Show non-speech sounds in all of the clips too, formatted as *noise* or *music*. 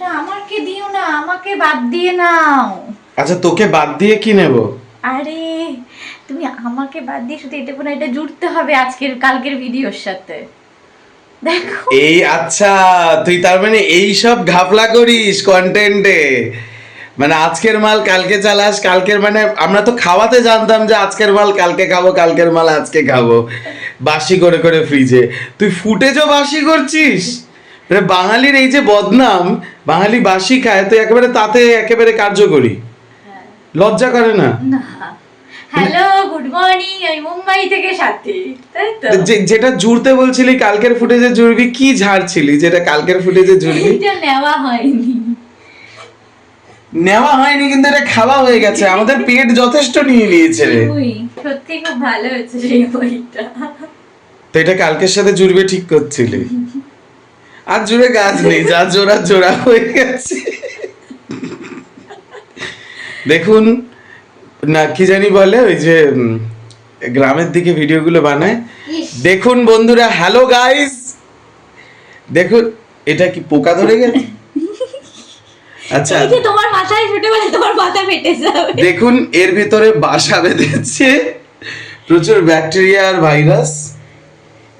ওটা আমাকে দিও না আমাকে বাদ দিয়ে নাও। আচ্ছা তোকে বাদ দিয়ে কি নেব? আরে তুমি আমাকে বাদ দিয়ে শুধু এটা কোনো এটা জুড়তে হবে আজকের কালকের ভিডিওর সাথে। দেখো। এই আচ্ছা তুই তার মানে এই সব ঘাপলা করিস কন্টেন্টে মানে আজকের মাল কালকে চালাস কালকের মানে আমরা তো খাওয়াতে জানতাম যে আজকের মাল কালকে খাব কালকের মাল আজকে খাব। বাসি করে করে ফ্রিজে তুই ফুটেজও বাসি করছিস? মানে বাঙালির এই যে বদনাম বাঙালি বাসি খায় তো একেবারে তাতে একেবারে কার্যকরী। লজ্জা করে না? হ্যালো গুড মর্নিং আমি মুম্বাই থেকে সাথী যেটা জুড়তে বলছিলি কালকের ফুটেজে জুড়বি কি ঝাড়ছিলি যেটা কালকের ফুটেজে জুড়বি? এইটা নেওয়া হয়নি। নেওয়া হয়নি কিন্তু এটা খাওয়া হয়ে গেছে। আমাদের পেট যথেষ্ট নিয়ে নিয়েছে রে। সত্যি খুব ভালো হয়েছে সেই বইটা। তো এটা কালকের সাথে জুড়বে ঠিক করছিলি। আর জুড়ে গাছ নেই যা জোড়া জোড়া হয়ে গেছে। দেখুন না কি জানি বলে ওই যে গ্রামের দিকে ভিডিওগুলো বানায়। দেখুন বন্ধুরা হ্যালো গাইস। দেখুন এটা কি পোকা ধরে গেছে? আচ্ছা। তোমার মাথায় ছুটে বলে তোমার মাথা ফেটে যাবে। দেখুন এর ভিতরে বাসা বেঁধেছে। প্রচুর ব্যাকটেরিয়া আর ভাইরাস।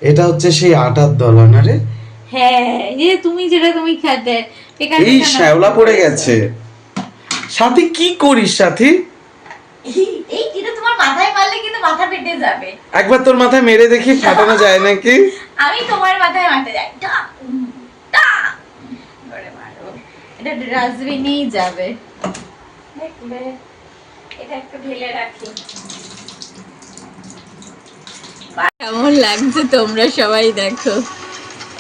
এটা হচ্ছে সেই আটার দলা রে? হ্যাঁ এই তুমি যেটা তুমি খেতে এই শ্যাওলা পড়ে গেছে। সাথী কি করিস সাথী? এই- যেটা তোমার মাথায় মারলে কিন্তু মাথা ফেটে যাবে। একবার তোর মাথায় মেরে দেখি ফাটানো যায় নাকি? আমি তোমার মাথায় মারতে যাই। টা, টা, করে মারো। এটা ডাস্টবিনেই যাবে। দেখবে। এটা একটু ঢেলে রাখি। কেমন লাগছে তোমরা সবাই দেখো।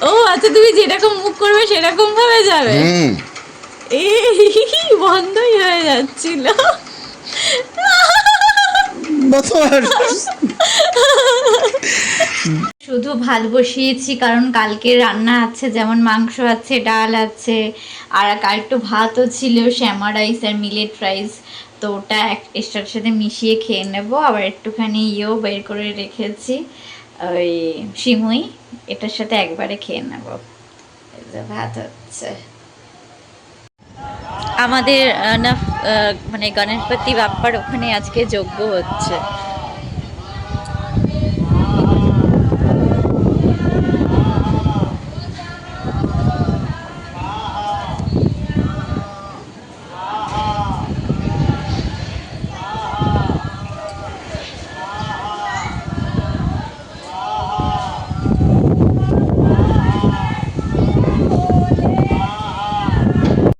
ও আচ্ছা তুমি যেরকম মুখ করবে সেরকম ভাবে যাবে? এই বন্ধই হয়ে যাচ্ছিল। শুধু ভাত বসিয়েছি কারণ কালকে রান্না আছে যেমন মাংস আছে ডাল আছে আর একটু ভাতও ছিল শ্যামা রাইস আর মিলেট রাইস। তো ওটা এক এটার সাথে মিশিয়ে খেয়ে নেব আবার একটুখানি ইয়েও বের করে রেখেছি। ওই সিমুই এটার সাথে একবারে খেয়ে নেব। ভাত হচ্ছে। আমাদের মানে গণেশপতি বাপ্পার ওখানে আজকে যজ্ঞ হচ্ছে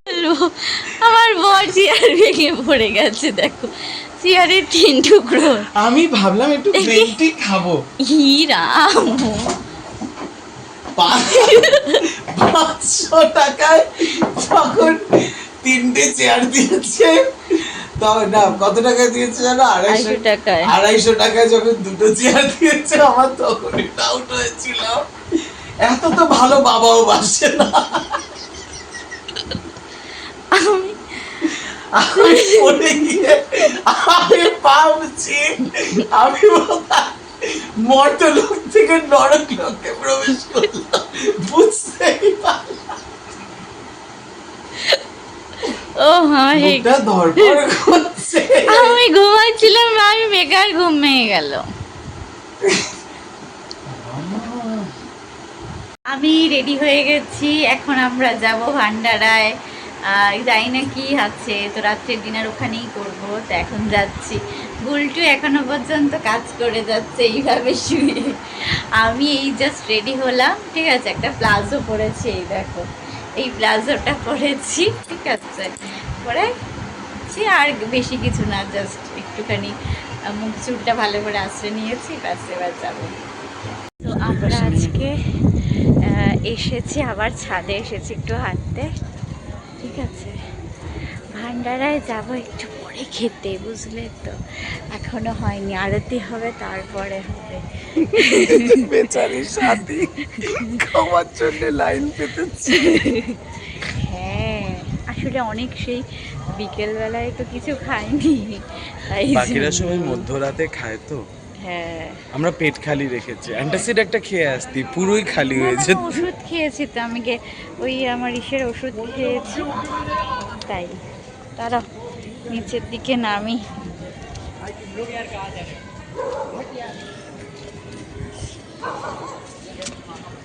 হ্যালো, আমার বর চেয়ার ভেঙে পড়ে গেছে দেখো। চেয়ারের তিন টুকরো। আমি ভাবলাম একটু গ্রিন খাব। হিরাম পাঁচশো টাকায় যখন তিনটে চেয়ার দিয়েছে তবে না কত টাকা দিয়েছে জানো? আড়াইশো আড়াইশো টাকায়। আড়াইশো টাকায় যখন দুটো চেয়ার দিয়েছে আমার তখনই ডাউট হয়েছিল। এত তো ভালো বাবাও বাসে না। আমি আমি গিয়ে আমি ভাবছি আমি মর্ত লোক থেকে নরক লোকে প্রবেশ করলাম। বুঝতেই ও আমি ঘুমাচ্ছিলাম আমি বেকার ঘুম ভেঙে গেল। আমি রেডি হয়ে গেছি এখন আমরা যাব ভান্ডারায়। জানি না কি আছে। তো রাত্রের ডিনার ওখানেই করব। তো এখন যাচ্ছি। গুলটু এখনও পর্যন্ত কাজ করে যাচ্ছে এইভাবে শুয়ে। আমি এই জাস্ট রেডি হলাম। ঠিক আছে, একটা প্লাজো পরেছি, এই দেখো। এই প্লাজোটা পরেছি। ঠিক আছে, পরে ছি আর বেশি কিছু না জাস্ট একটুখানি মুখ চুলটা ভালো করে আশ্রয় নিয়েছি, ব্যাস, এবার যাব। তো আমরা আজকে এসেছি, আবার ছাদে এসেছি একটু হাঁটতে। ঠিক আছে। ভান্ডারায় যাব একটু পরে খেতে বুঝলে তো। এখনও হয়নি আরতি হবে তারপরে হবে। বেচারি সাথী খাওয়ার জন্য লাইন পেতেছে। হ্যাঁ আসলে অনেক সেই বিকেলবেলায় তো কিছু খাইনি। তাই বাকিরা। সবাই মধ্যরাতে খায় তো। হ্যাঁ। আমরা পেট খালি রেখেছি। অ্যান্টাসিড একটা খেয়ে আসতি পুরোই খালি হয়েছে ওষুধ খেয়েছি তো আমি ওই আমার ইসের ওষুধ খেয়েছি। তাই তারা নিচের দিকে নামি।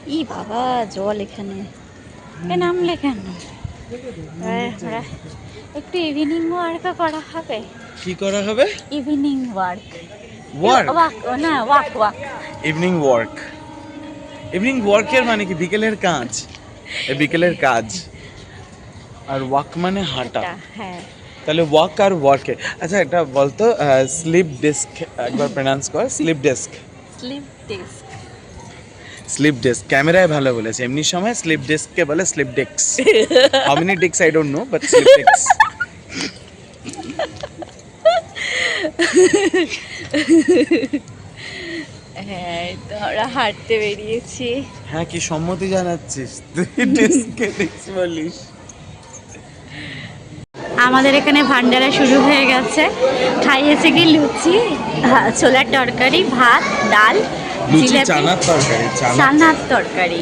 ই বাবা জল এখানে। এ নামলে কেন? একটু ইভিনিং ওয়ার্কও করা হবে। কি করা হবে? ইভিনিং ওয়ার্ক ওয়ার্ক ওয়াক না walk walk evening work evening ওয়ার্কের মানে কি? বিকেলের কাজ। বিকেলের কাজ। আর ওয়াক মানে হাঁটা। হ্যাঁ। তাহলে ওয়াক আর ওয়ার্কে আচ্ছা এটা বলতো স্লিপ ডেস্ক একবার প্রনাউন্স কর। Sleep desk sleep test sleep desk ক্যামেরায় ভালো বলেছে। এমনি সময় স্লিপ ডেস্ককে বলে sleep desk how many desk I don't know but sleep desk হ্যাঁ তো আমরা হাঁটতে বেরিয়েছি। হ্যাঁ কি সম্মতি জানাচ্ছিস? তুই ডেস্ক বলিস। আমাদের এখানে ভান্ডারা শুরু হয়ে গেছে। খাইয়েছে কি? লুচি ছোলার তরকারি ভাত ডাল চানার তরকারি চানা চানার তরকারি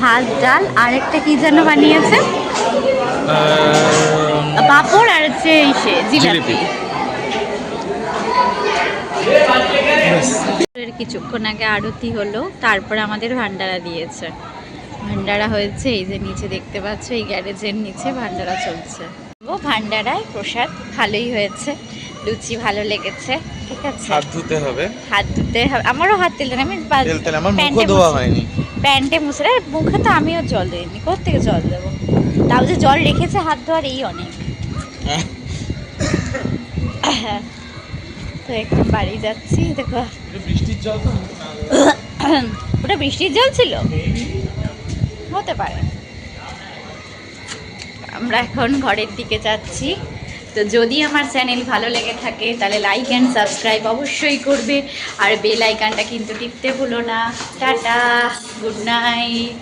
ভাত ডাল আর একটা কি যেন বানিয়েছে? পাঁপড় আর হচ্ছে জিলাপি জিলিপি ব্যাস। এর কিছুক্ষণ আগে আরতি হলো তারপর আমাদের ভান্ডারা দিয়েছে। ভান্ডারা হয়েছে এই যে নিচে দেখতে পাচ্ছ এই গ্যারেজের নিচে ভান্ডারা চলছে। ও ভান্ডারায় প্রসাদ ভালোই হয়েছে লুচি ভালো লেগেছে ঠিক আছে? হাত ধুতে হবে। হাত ধুতে হবে আমারও হাত তেল আমি তেল তেল আমার প্যান্টে ধোয়া হয়নি। প্যান্টে মুছে মুখে তো আমিও জল দিইনি কোথেকে জল দেবো? তাও যে জল রেখেছে হাত ধোয়ার এই অনেক। *laughs* তো একটু বাড়ি যাচ্ছি দেখো। বৃষ্টির জল ওটা বৃষ্টির জল ছিল? হতে পারে। আমরা এখন ঘরের দিকে যাচ্ছি। তো যদি আমার চ্যানেল ভালো লেগে থাকে তাহলে লাইক অ্যান্ড সাবস্ক্রাইব অবশ্যই করবে। আর বেল আইকনটা কিন্তু টিপতে ভুলো না। Tata good night